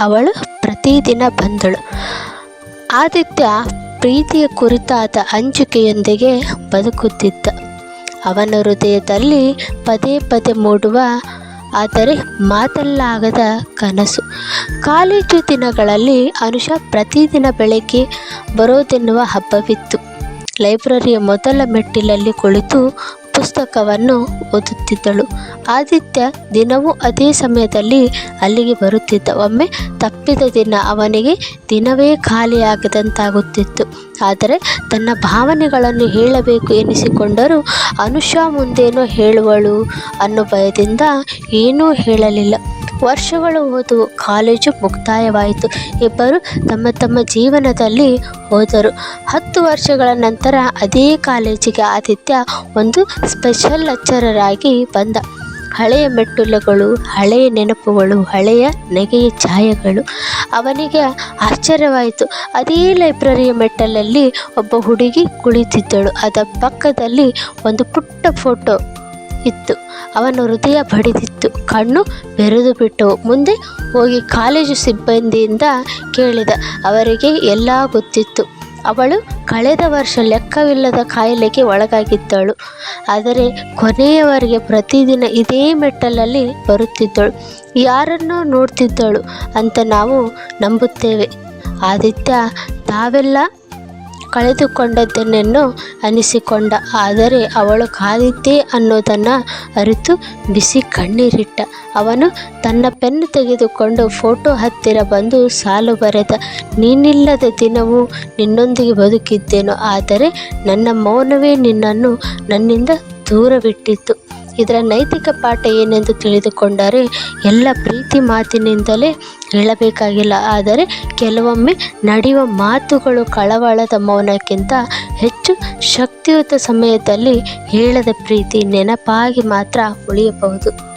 ಅವಳು ಪ್ರತಿದಿನ ಬಂದಳು. ಆದಿತ್ಯ ಪ್ರೀತಿಯ ಕುರಿತಾದ ಅಂಜಿಕೆಯೊಂದಿಗೆ ಬದುಕುತ್ತಿದ್ದ. ಅವನ ಹೃದಯದಲ್ಲಿ ಪದೇ ಪದೇ ಮೂಡುವ, ಆದರೆ ಮಾತಲ್ಲಾಗದ ಕನಸು. ಕಾಲೇಜು ದಿನಗಳಲ್ಲಿ ಅನುಷಾ ಪ್ರತಿದಿನ ಬೆಳಗ್ಗೆ ಬರೋದೆನ್ನುವ ಹಬ್ಬವಿತ್ತು. ಲೈಬ್ರರಿಯ ಮೊದಲ ಮೆಟ್ಟಿಲಲ್ಲಿ ಕುಳಿತು ಪುಸ್ತಕವನ್ನು ಓದುತ್ತಿದ್ದಳು. ಆದಿತ್ಯ ದಿನವೂ ಅದೇ ಸಮಯದಲ್ಲಿ ಅಲ್ಲಿಗೆ ಬರುತ್ತಿದ್ದ. ಒಮ್ಮೆ ತಪ್ಪಿದ ದಿನ ಅವನಿಗೆ ದಿನವೇ ಖಾಲಿಯಾಗದಂತಾಗುತ್ತಿತ್ತು. ಆದರೆ ತನ್ನ ಭಾವನೆಗಳನ್ನು ಹೇಳಬೇಕು ಎನಿಸಿಕೊಂಡರೂ ಅನುಷಾ ಮುಂದೇನೋ ಹೇಳುವಳು ಅನ್ನೋ ಭಯದಿಂದ ಏನೂ ಹೇಳಲಿಲ್ಲ. ವರ್ಷಗಳು ಹೋದವು ಕಾಲೇಜು ಮುಕ್ತಾಯವಾಯಿತು. ಇಬ್ಬರು ತಮ್ಮ ತಮ್ಮ ಜೀವನದಲ್ಲಿ ಹೋದರು. ಹತ್ತು ವರ್ಷಗಳ ನಂತರ ಅದೇ ಕಾಲೇಜಿಗೆ ಆದಿತ್ಯ ಒಂದು ಸ್ಪೆಷಲ್ ಲೆಕ್ಚರರಾಗಿ ಬಂದ. ಹಳೆಯ ಮೆಟ್ಟಿಲುಗಳು, ಹಳೆಯ ನೆನಪುಗಳು, ಹಳೆಯ ನೆಗೆಯ ಛಾಯೆಗಳು. ಅವನಿಗೆ ಆಶ್ಚರ್ಯವಾಯಿತು. ಅದೇ ಲೈಬ್ರರಿಯ ಮೆಟ್ಟಲಲ್ಲಿ ಒಬ್ಬ ಹುಡುಗಿ ಕುಳಿತಿದ್ದಳು. ಅದರ ಪಕ್ಕದಲ್ಲಿ ಒಂದು ಪುಟ್ಟ ಫೋಟೋ ಇತ್ತು. ಅವನ ಹೃದಯ ಬಡಿದಿತ್ತು. ಕಣ್ಣು ಬೆರೆದು ಬಿಟ್ಟವು ಮುಂದೆ ಹೋಗಿ ಕಾಲೇಜು ಸಿಬ್ಬಂದಿಯಿಂದ ಕೇಳಿದ. ಅವರಿಗೆ ಎಲ್ಲ ಗೊತ್ತಿತ್ತು. ಅವಳು ಕಳೆದ ವರ್ಷ ಲೆಕ್ಕವಿಲ್ಲದ ಕಾಯಿಲೆಗೆ ಒಳಗಾಗಿದ್ದಳು. ಆದರೆ ಕೊನೆಯವರೆಗೆ ಪ್ರತಿದಿನ ಇದೇ ಮೆಟ್ಟಲಲ್ಲಿ ಬರುತ್ತಿದ್ದಳು. ಯಾರನ್ನೋ ನೋಡ್ತಿದ್ದಳು ಅಂತ ನಾವು ನಂಬುತ್ತೇವೆ. ಆದಿತ್ಯ, ತಾವೆಲ್ಲ ಕಳೆದುಕೊಂಡದ್ದನ್ನೆನ್ನೋ ಅನಿಸಿಕೊಂಡ. ಆದರೆ ಅವಳು ಕಾದಿದ್ದೇ ಅನ್ನೋದನ್ನು ಅರಿತು ಬಿಸಿ ಕಣ್ಣೀರಿಟ್ಟ. ಅವನು ತನ್ನ ಪೆನ್ ತೆಗೆದುಕೊಂಡು ಫೋಟೋ ಹತ್ತಿರ ಬಂದು ಸಾಲು ಬರೆದ, ನೀನಿಲ್ಲದ ದಿನವೂ ನಿನ್ನೊಂದಿಗೆ ಬದುಕಿದ್ದೇನು, ಆದರೆ ನನ್ನ ಮೌನವೇ ನಿನ್ನನ್ನು ನನ್ನಿಂದ ದೂರವಿಟ್ಟಿತ್ತು. ಇದರ ನೈತಿಕ ಪಾಠ ಏನೆಂದು ತಿಳಿದುಕೊಂಡರೆ, ಎಲ್ಲ ಪ್ರೀತಿ ಮಾತಿನಿಂದಲೇ ಹೇಳಬೇಕಾಗಿಲ್ಲ. ಆದರೆ ಕೆಲವೊಮ್ಮೆ ನಡೆಯುವ ಮಾತುಗಳು ಕಳವಳದ ಮೌನಕ್ಕಿಂತ ಹೆಚ್ಚು ಶಕ್ತಿಯುತ ಸಮಯದಲ್ಲಿ ಹೇಳದ ಪ್ರೀತಿ ನೆನಪಾಗಿ ಮಾತ್ರ ಉಳಿಯಬಹುದು.